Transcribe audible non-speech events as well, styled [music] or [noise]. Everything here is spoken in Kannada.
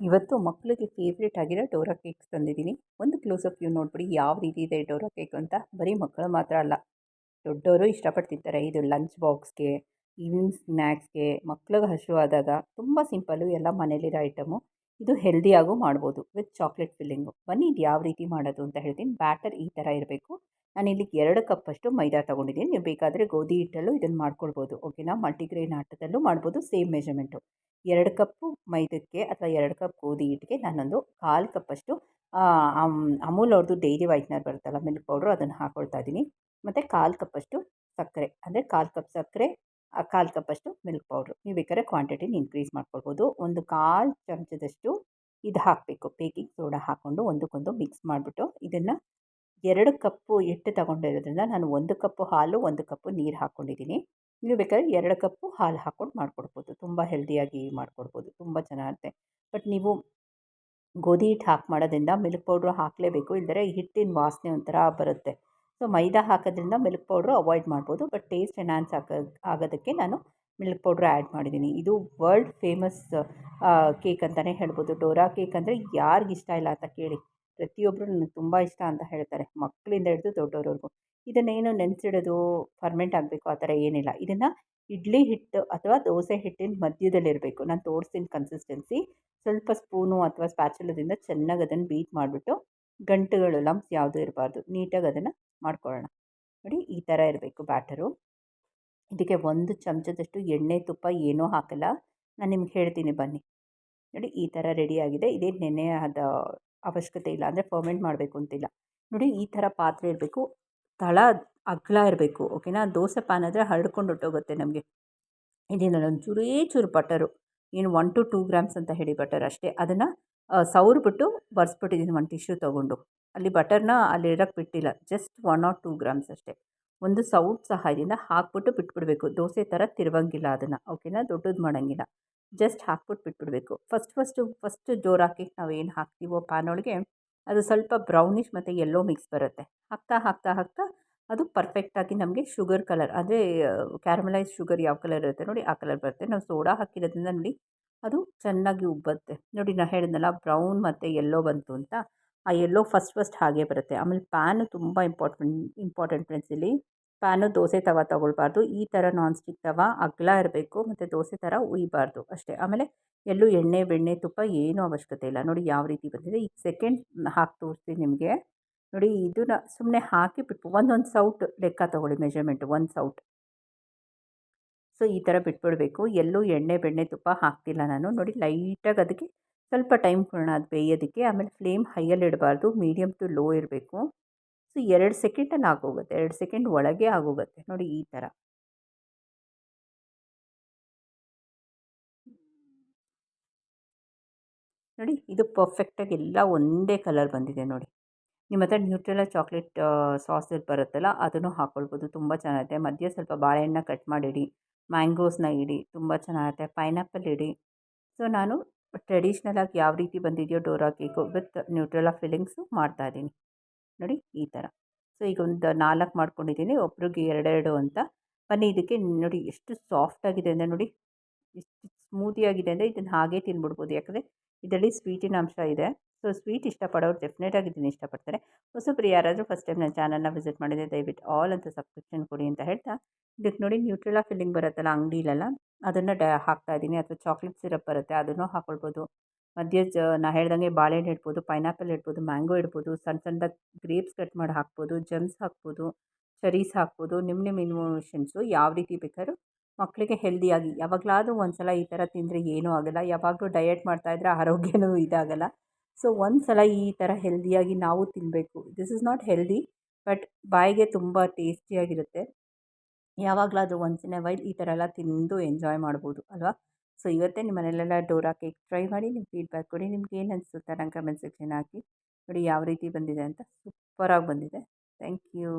ಇವತ್ತು ಮಕ್ಕಳಿಗೆ ಫೇವ್ರೇಟ್ ಆಗಿರೋ ಡೋರಾ ಕೇಕ್ಸ್ ತಂದಿದ್ದೀನಿ. ಒಂದು ಕ್ಲೋಸಪ್ ವ್ಯೂ ನೋಡ್ಬಿಡಿ, ಯಾವ ರೀತಿ ಇದೆ ಡೋರಾ ಕೇಕ್ ಅಂತ. ಬರೀ ಮಕ್ಕಳು ಮಾತ್ರ ಅಲ್ಲ. ದೊಡ್ಡವರು ಇಷ್ಟಪಟ್ಟು ಇದು ಲಂಚ್ ಬಾಕ್ಸ್ಗೆ ಈವ್ನಿಂಗ್ ಸ್ನ್ಯಾಕ್ಸ್ಗೆ ಮಕ್ಳಿಗೆ ಆದಾಗ. ತುಂಬ ಸಿಂಪಲ್ಲು ಎಲ್ಲ ಮನೇಲಿರೋ ಐಟಮು ಇದು ಹೆಲ್ದಿಯಾಗೂ ಮಾಡ್ಬೋದು ವಿತ್ ಚಾಕ್ಲೇಟ್ ಫಿಲ್ಲಿಂಗು ಬನ್ನಿ ಇದು ಯಾವ ರೀತಿ ಮಾಡೋದು ಅಂತ ಹೇಳ್ತೀನಿ. ಬ್ಯಾಟರ್ ಈ ಥರ ಇರಬೇಕು. ನಾನು ಇಲ್ಲಿಗೆ ಎರಡು ಕಪ್ಪಷ್ಟು ಮೈದಾ ತೊಗೊಂಡಿದ್ದೀನಿ. ನೀವು ಬೇಕಾದರೆ ಗೋಧಿ ಹಿಟ್ಟಲ್ಲೂ ಇದನ್ನು ಮಾಡ್ಕೊಳ್ಬೋದು. ಓಕೆನಾ ಮಲ್ಟಿಗ್ರೇನ್ ಆಟದಲ್ಲೂ ಮಾಡ್ಬೋದು ಸೇಮ್ ಮೆಜರ್ಮೆಂಟು ಎರಡು ಕಪ್ಪು ಮೈದಕ್ಕೆ ಅಥವಾ ಎರಡು ಕಪ್ ಗೋಧಿ ಹಿಟ್ಟಿಗೆ ನಾನೊಂದು ಕಾಲು ಕಪ್ಪಷ್ಟು ಅಮೂಲ್ ಅವ್ರದ್ದು ಡೈರಿ ವೈಟ್ನರ್ ಬರುತ್ತಲ್ಲ ಮಿಲ್ಕ್ ಪೌಡ್ರು ಅದನ್ನು ಹಾಕ್ಕೊಳ್ತಾ ಇದ್ದೀನಿ ಮತ್ತು ಕಾಲು ಕಪ್ಪಷ್ಟು ಸಕ್ಕರೆ, ಅಂದರೆ ಕಾಲು ಕಪ್ ಸಕ್ಕರೆ ಕಾಲು ಕಪ್ಪಷ್ಟು ಮಿಲ್ಕ್ ಪೌಡ್ರು ನೀವು ಬೇಕಾದ್ರೆ ಕ್ವಾಂಟಿಟಿನ ಇನ್ಕ್ರೀಸ್ ಮಾಡ್ಕೊಳ್ಬೋದು. ಒಂದು ಕಾಲು ಚಮಚದಷ್ಟು ಇದು ಹಾಕಬೇಕು ಬೇಕಿಂಗ್ ಸೋಡಾ ಹಾಕ್ಕೊಂಡು ಒಂದಕ್ಕೊಂದು ಮಿಕ್ಸ್ ಮಾಡಿಬಿಟ್ಟು ಇದನ್ನು ಎರಡು ಕಪ್ಪು ಹಿಟ್ಟು ತಗೊಂಡಿರೋದ್ರಿಂದ ನಾನು ಒಂದು ಕಪ್ಪು ಹಾಲು, ಒಂದು ಕಪ್ಪು ನೀರು ಹಾಕ್ಕೊಂಡಿದ್ದೀನಿ ನೀವು ಬೇಕಾದ್ರೆ ಎರಡು ಕಪ್ಪು ಹಾಲು ಹಾಕ್ಕೊಂಡು ಮಾಡ್ಕೊಡ್ಬೋದು. ತುಂಬ ಹೆಲ್ದಿಯಾಗಿ ಮಾಡ್ಕೊಡ್ಬೋದು. ತುಂಬ ಚೆನ್ನಾಗಿರುತ್ತೆ ಬಟ್ ನೀವು ಗೋಧಿ ಹಿಟ್ಟು ಹಾಕಿ ಮಾಡೋದ್ರಿಂದ ಮಿಲ್ಕ್ ಪೌಡ್ರು ಹಾಕಲೇಬೇಕು. ಇಲ್ಲದ್ರೆ ಹಿಟ್ಟಿನ ವಾಸನೆ ಒಂಥರ ಬರುತ್ತೆ. ಸೊ, ಮೈದಾ ಹಾಕೋದ್ರಿಂದ ಮಿಲ್ಕ್ ಪೌಡ್ರು ಅವಾಯ್ಡ್ ಮಾಡ್ಬೋದು. ಬಟ್ ಟೇಸ್ಟ್ ಎನ್ಹಾನ್ಸ್ ಆಗೋ, ಆಗೋದಕ್ಕೆ ನಾನು ಮಿಲ್ಕ್ ಪೌಡ್ರ್ ಆ್ಯಡ್ ಮಾಡಿದ್ದೀನಿ. ಇದು ವರ್ಲ್ಡ್ ಫೇಮಸ್ ಕೇಕ್ ಅಂತಲೇ ಹೇಳ್ಬೋದು. ಡೋರಾ ಕೇಕ್ ಅಂದರೆ ಯಾರಿಗಿಷ್ಟ ಇಲ್ಲ ಅಂತ ಕೇಳಿ. ಪ್ರತಿಯೊಬ್ಬರು ನನಗೆ ತುಂಬ ಇಷ್ಟ ಅಂತ ಹೇಳ್ತಾರೆ. ಮಕ್ಕಳಿಂದ ಹಿಡಿದು ದೊಡ್ಡವ್ರವರೆಗೂ ಇದನ್ನೇನು ನೆನೆಸಿಡೋದು, ಫರ್ಮೆಂಟ್ ಆಗಬೇಕು ಆ ಥರ ಏನಿಲ್ಲ. ಇದನ್ನು ಇಡ್ಲಿ ಹಿಟ್ಟು ಅಥವಾ ದೋಸೆ ಹಿಟ್ಟಿನ ಮಧ್ಯದಲ್ಲಿರಬೇಕು. ನಾನು ತೋರಿಸ್ತೀನಿ ಕನ್ಸಿಸ್ಟೆನ್ಸಿ. ಸ್ವಲ್ಪ ಸ್ಪೂನು ಅಥವಾ ಸ್ಪ್ಯಾಚುಲದಿಂದ ಚೆನ್ನಾಗಿ ಅದನ್ನು ಬೀಟ್ ಮಾಡಿಬಿಟ್ಟು ಗಂಟುಗಳು, ಲಂಪ್ಸ್ ಯಾವುದೂ ಇರಬಾರ್ದು. ನೀಟಾಗಿ ಅದನ್ನು ಮಾಡ್ಕೊಳ್ಳೋಣ. ನೋಡಿ, ಈ ಥರ ಇರಬೇಕು ಬ್ಯಾಟರು. ಇದಕ್ಕೆ ಒಂದು ಚಮಚದಷ್ಟು ಎಣ್ಣೆ ತುಪ್ಪ ಏನೂ ಹಾಕಲ್ಲ. ನಾನು ನಿಮ್ಗೆ ಹೇಳ್ತೀನಿ ಬನ್ನಿ. ನೋಡಿ ಈ ಥರ ರೆಡಿಯಾಗಿದೆ ಇದೇ ನೆನೆ ಆದ ಅವಶ್ಯಕತೆ ಇಲ್ಲ ಅಂದರೆ ಫರ್ಮೆಂಟ್ ಮಾಡಬೇಕು ಅಂತಿಲ್ಲ. ನೋಡಿ ಈ ಥರ ಪಾತ್ರೆ ಇರಬೇಕು. ತಳ ಅಗಲ ಇರಬೇಕು ಓಕೆನಾ ದೋಸೆ ಪ್ಯಾನ್ ಆದರೆ ಹರಡ್ಕೊಂಡು ಹೊಟ್ಟೋಗುತ್ತೆ ನಮಗೆ. ಇದೇನಲ್ಲ ಒಂದು ಚೂರೇ ಚೂರು ಬಟರು ಏನು ಒನ್ ಟು ಟೂ ಗ್ರಾಮ್ಸ್ ಅಂತ ಹೇಳಿ ಬಟರ್ ಅಷ್ಟೇ. ಅದನ್ನು ಸೌರ್ಬಿಟ್ಟು ಬರ್ಸ್ಬಿಟ್ಟಿದ್ದೀನಿ ಒಂದು ಟಿಶ್ಯೂ ತೊಗೊಂಡು. ಅಲ್ಲಿ ಬಟರ್ನ ಅಲ್ಲಿ ಇರೋಕ್ಕೆ ಬಿಟ್ಟಿಲ್ಲ. Just one or two grams ಅಷ್ಟೇ. ಒಂದು ಸೌಟ್ ಸಹಾಯದಿಂದ ಹಾಕ್ಬಿಟ್ಟು ಬಿಟ್ಬಿಡಬೇಕು. ದೋಸೆ ಥರ ತಿರುವಂಗಿಲ್ಲ ಅದನ್ನು ಓಕೆನಾ ದೊಡ್ಡದು ಮಾಡೋಂಗಿಲ್ಲ. ಜಸ್ಟ್ ಹಾಕ್ಬಿಟ್ಟು ಬಿಟ್ಬಿಡಬೇಕು. ಫಸ್ಟ್ ಫಸ್ಟು ಫಸ್ಟ್ ಜೋರಾಕಿ ನಾವು ಏನು ಹಾಕ್ತೀವೋ ಪ್ಯಾನೊಳಗೆ ಅದು ಸ್ವಲ್ಪ ಬ್ರೌನಿಷ್ ಮತ್ತು ಯೆಲ್ಲೋ ಮಿಕ್ಸ್ ಬರುತ್ತೆ. ಹಾಕ್ತಾ ಹಾಕ್ತಾ ಹಾಕ್ತಾ ಅದು ಪರ್ಫೆಕ್ಟಾಗಿ ನಮಗೆ ಶುಗರ್ ಕಲರ್ ಅಂದರೆ ಕ್ಯಾರಮಲೈಸ್ ಶುಗರ್ ಯಾವ ಕಲರ್ ಇರುತ್ತೆ ನೋಡಿ ಆ ಕಲರ್ ಬರುತ್ತೆ. ನಾವು ಸೋಡಾ ಹಾಕಿರೋದ್ರಿಂದ ನೋಡಿ ಅದು ಚೆನ್ನಾಗಿ ಉಬ್ಬತ್ತೆ. ನೋಡಿ ನಾನು ಹೇಳಿದ್ನಲ್ಲ ಬ್ರೌನ್ ಮತ್ತು ಯೆಲ್ಲೋ ಬಂತು ಅಂತ. ಆ ಯೆಲ್ಲೋ ಫಸ್ಟ್ ಫಸ್ಟ್ ಹಾಗೆ ಬರುತ್ತೆ. ಆಮೇಲೆ ಪ್ಯಾನು ತುಂಬ ಇಂಪಾರ್ಟೆಂಟ್ ಇಂಪಾರ್ಟೆಂಟ್ ಫ್ರೆಂಡ್ಸ್ ಇಲ್ಲಿ. ಪ್ಯಾನು ದೋಸೆ ತವ ತಗೊಳ್ಬಾರ್ದು. ಈ ಥರ ನಾನ್ ಸ್ಟಿಕ್ ತವ ಅಗಲ ಇರಬೇಕು, ಮತ್ತು ದೋಸೆ ಥರ ಉಯ್ಬಾರ್ದು ಅಷ್ಟೇ. ಆಮೇಲೆ ಎಲ್ಲೂ ಎಣ್ಣೆ, ಬೆಣ್ಣೆ, ತುಪ್ಪ ಏನೂ ಅವಶ್ಯಕತೆ ಇಲ್ಲ. ನೋಡಿ ಯಾವ ರೀತಿ ಬಂದಿದೆ. ಈಗ ಸೆಕೆಂಡ್ ಹಾಕಿ ತೋರಿಸ್ತೀನಿ ನಿಮಗೆ. ನೋಡಿ ಇದನ್ನ ಸುಮ್ಮನೆ ಹಾಕಿ ಬಿಟ್ಟು ಒಂದೊಂದು ಸೌಟ್ ಲೆಕ್ಕ ತೊಗೊಳ್ಳಿ ಮೆಜರ್ಮೆಂಟ್ ಒಂದು ಸೌಟ್. ಸೊ ಈ ಥರ ಬಿಟ್ಬಿಡಬೇಕು. ಎಲ್ಲೂ ಎಣ್ಣೆ, ಬೆಣ್ಣೆ, ತುಪ್ಪ ಹಾಕ್ತಿಲ್ಲ ನಾನು. ನೋಡಿ ಲೈಟಾಗಿ ಅದಕ್ಕೆ ಸ್ವಲ್ಪ ಟೈಮ್ ಕೊಡೋಣ ಅದು ಬೇಯೋದಕ್ಕೆ. ಆಮೇಲೆ ಫ್ಲೇಮ್ ಹೈಯಲ್ಲಿ ಇಡಬಾರ್ದು. ಮೀಡಿಯಮ್ ಟು ಲೋ ಇರಬೇಕು. ಸೊ, ಎರಡು ಸೆಕೆಂಡಲ್ಲಿ ಆಗೋಗುತ್ತೆ, ಎರಡು ಸೆಕೆಂಡ್ ಒಳಗೆ ಆಗೋಗುತ್ತೆ, ನೋಡಿ ಈ ಥರ. ನೋಡಿ, ಇದು ಪರ್ಫೆಕ್ಟಾಗಿ ಎಲ್ಲ ಒಂದೇ ಕಲರ್ ಬಂದಿದೆ ನೋಡಿ. ನಿಮ್ಮ ಹತ್ರ ನ್ಯೂಟ್ರೆಲ್ಲ ಚಾಕ್ಲೇಟ್ ಸಾಸ್ ಬರುತ್ತಲ್ಲ, ಅದನ್ನು ಹಾಕ್ಕೊಳ್ಬೋದು ತುಂಬ ಚೆನ್ನಾಗಿರುತ್ತೆ ಮಧ್ಯೆ ಸ್ವಲ್ಪ ಬಾಳೆಹಣ್ಣ ಕಟ್ ಮಾಡಿಡಿ, ಮ್ಯಾಂಗೋಸ್ನ ಇಡಿ, ತುಂಬ ಚೆನ್ನಾಗುತ್ತೆ ಪೈನಾಪಲ್ ಇಡಿ. ಸೊ, ನಾನು ಟ್ರೆಡಿಷ್ನಲಾಗಿ ಯಾವ ರೀತಿ ಬಂದಿದೆಯೋ, Dora cake with Nutella fillings ಮಾಡ್ತಾಯಿದ್ದೀನಿ ನೋಡಿ ಈ ಥರ ಸೊ ಈಗ ಒಂದು ನಾಲ್ಕು ಮಾಡ್ಕೊಂಡಿದ್ದೀನಿ. ಒಬ್ರಿಗೆ ಎರಡೆರಡು ಅಂತ. ಬನ್ನಿ, ಇದಕ್ಕೆ ನೋಡಿ ಎಷ್ಟು ಸಾಫ್ಟ್ ಆಗಿದೆ ಅಂದರೆ ನೋಡಿ, ಎಷ್ಟು ಸ್ಮೂತಿಯಾಗಿದೆ ಅಂದರೆ ಇದನ್ನು ಹಾಗೆ ತಿನ್ಬಿಡ್ಬೋದು. ಯಾಕಂದರೆ ಇದರಲ್ಲಿ ಸ್ವೀಟಿನ ಅಂಶ ಇದೆ. ಸೊ ಸ್ವೀಟ್ ಇಷ್ಟಪಡೋರು ಡೆಫಿನೆಟಾಗಿ ಇದನ್ನು ಇಷ್ಟಪಡ್ತಾರೆ. ಹೊಸಬ್ರು ಯಾರಾದರೂ ಫಸ್ಟ್ ಟೈಮ್ ನನ್ನ ಚಾನಲ್ನ ವಿಸಿಟ್ ಮಾಡಿದರೆ ದಯವಿಟ್ಟು ಆಲ್ ಅಂತ ಸಬ್ಸ್ಕ್ರಿಪ್ಷನ್ ಕೊಡಿ ಅಂತ ಹೇಳ್ತಾ ಇದಕ್ಕೆ ನೋಡಿ ನ್ಯೂಟ್ರೆಲಾ ಫಿಲ್ಲಿಂಗ್ ಬರುತ್ತಲ್ಲ, ಅಂಗಡಿಲೆಲ್ಲ, ಅದನ್ನು ಡ ಹಾಕ್ತಾಯಿದ್ದೀನಿ ಅಥವಾ ಚಾಕ್ಲೇಟ್ ಸಿರಪ್ ಬರುತ್ತೆ, ಅದನ್ನು ಹಾಕ್ಕೊಳ್ಬೋದು ಮಧ್ಯ ನಾ ಹೇಳ್ದಂಗೆ ಬಾಳೆಹಣ್ಣು ಇಡ್ಬೋದು, ಪೈನಾಪಲ್ ಇಡ್ಬೋದು, ಮ್ಯಾಂಗೋ ಇಡ್ಬೋದು, ಸಣ್ಣ ಸಣ್ಣದಾಗಿ ಗ್ರೇಪ್ಸ್ ಕಟ್ ಮಾಡಿ ಹಾಕ್ಬೋದು, ಜಮ್ಸ್ ಹಾಕ್ಬೋದು, ಚೆರೀಸ್ ಹಾಕ್ಬೋದು ನಿಮ್ಮ ನಿಮ್ಮ ಇನ್ವೋಷನ್ಸು ಯಾವ ರೀತಿ ಬೇಕಾದ್ರೂ ಮಕ್ಕಳಿಗೆ ಹೆಲ್ದಿಯಾಗಿ. ಯಾವಾಗಲಾದ್ರೂ ಒಂದು ಸಲ ಈ ಥರ ತಿಂದರೆ ಏನೂ ಆಗೋಲ್ಲ. ಯಾವಾಗಲೂ ಡಯಟ್ ಮಾಡ್ತಾಯಿದ್ರೆ ಆರೋಗ್ಯನೂ [laughs] ಇದಾಗಲ್ಲ. ಸೊ ಒಂದು ಸಲ ಈ ಥರ ಹೆಲ್ದಿಯಾಗಿ ನಾವು ತಿನ್ನಬೇಕು this is not healthy but ಬಾಯಿಗೆ ತುಂಬ ಟೇಸ್ಟಿಯಾಗಿರುತ್ತೆ. ಯಾವಾಗಲಾದ್ರೂ ಒನ್ಸ್ ಇನ್ ಎ ವೈಲ್ ಈ ಥರ ಎಲ್ಲ ತಿಂದು ಎಂಜಾಯ್ ಮಾಡ್ಬೋದು, ಅಲ್ವಾ? ಸೊ ಇವತ್ತೇ ನಿಮ್ಮ ಮನೆಯಲ್ಲೆಲ್ಲ ಡೋರಾ ಕೇಕ್ ಟ್ರೈ ಮಾಡಿ ನಿಮ್ಮ ಫೀಡ್ಬ್ಯಾಕ್ ಕೊಡಿ. ನಿಮ್ಗೆ ಏನು ಅನಿಸುತ್ತೆ ನಂಗೆ ಕಮೆಂಟ್ ಸೆಕ್ಷನ್ ಹಾಕಿ. ನೋಡಿ ಯಾವ ರೀತಿ ಬಂದಿದೆ ಅಂತ. ಸೂಪರಾಗಿ ಬಂದಿದೆ. Thank you